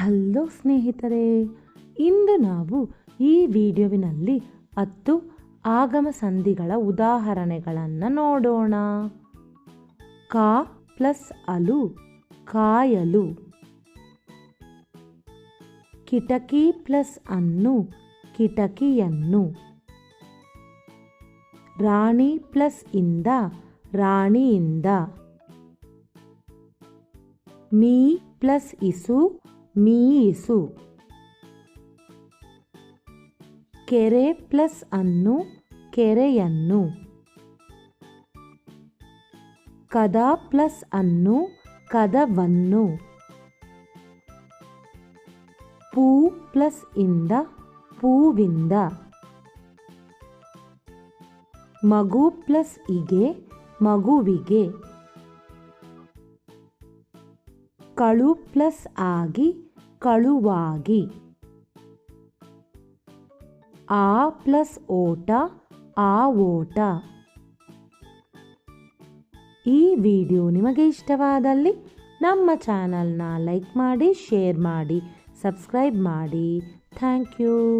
Hello ಸ್ನೇಹಿತರೆ, ಇಂದು ನಾವು ಈ ವಿಡಿಯೋವಿನಲ್ಲಿ ಹತ್ತು ಆಗಮ ಸಂಧಿಗಳ ಉದಾಹರಣೆಗಳನ್ನು ನೋಡೋಣ. ಕಾ ಪ್ಲಸ್ ಅಲು, ಕಾಯಲು. ಕಿಟಕಿ ಪ್ಲಸ್ ಅನ್ನು, ಕಿಟಕಿಯನ್ನು. ರಾಣಿ ಪ್ಲಸ್ ಇಂದ, ರಾಣಿಯಿಂದ. ಮೀ ಪ್ಲಸ್ ಇಸು ಮೀಯಿಸು ಕೆರೆ ಪ್ಲಸ್ ಅನ್ನು ಕೆರೆಯನ್ನು. ಕದ ಪ್ಲಸ್ ಅನ್ನು ಕದವನ್ನು. ಪೂ ಪ್ಲಸ್ ಇಂದ ಪೂವಿಂದ. ಮಗು ಪ್ಲಸ್ ಇಗೆ ಮಗುವಿಗೆ. ಕಳು ಪ್ಲಸ್ ಆಗಿ ಕಳುವಾಗಿ. ಆ ಪ್ಲಸ್ ಓಟ, ಆ ಓಟ. ಈ ವಿಡಿಯೋ ನಿಮಗೆ ಇಷ್ಟವಾದಲ್ಲಿ ನಮ್ಮ ಚಾನಲ್ನ ಲೈಕ್ ಮಾಡಿ, ಶೇರ್ ಮಾಡಿ, ಸಬ್ಸ್ಕ್ರೈಬ್ ಮಾಡಿ. Thank you.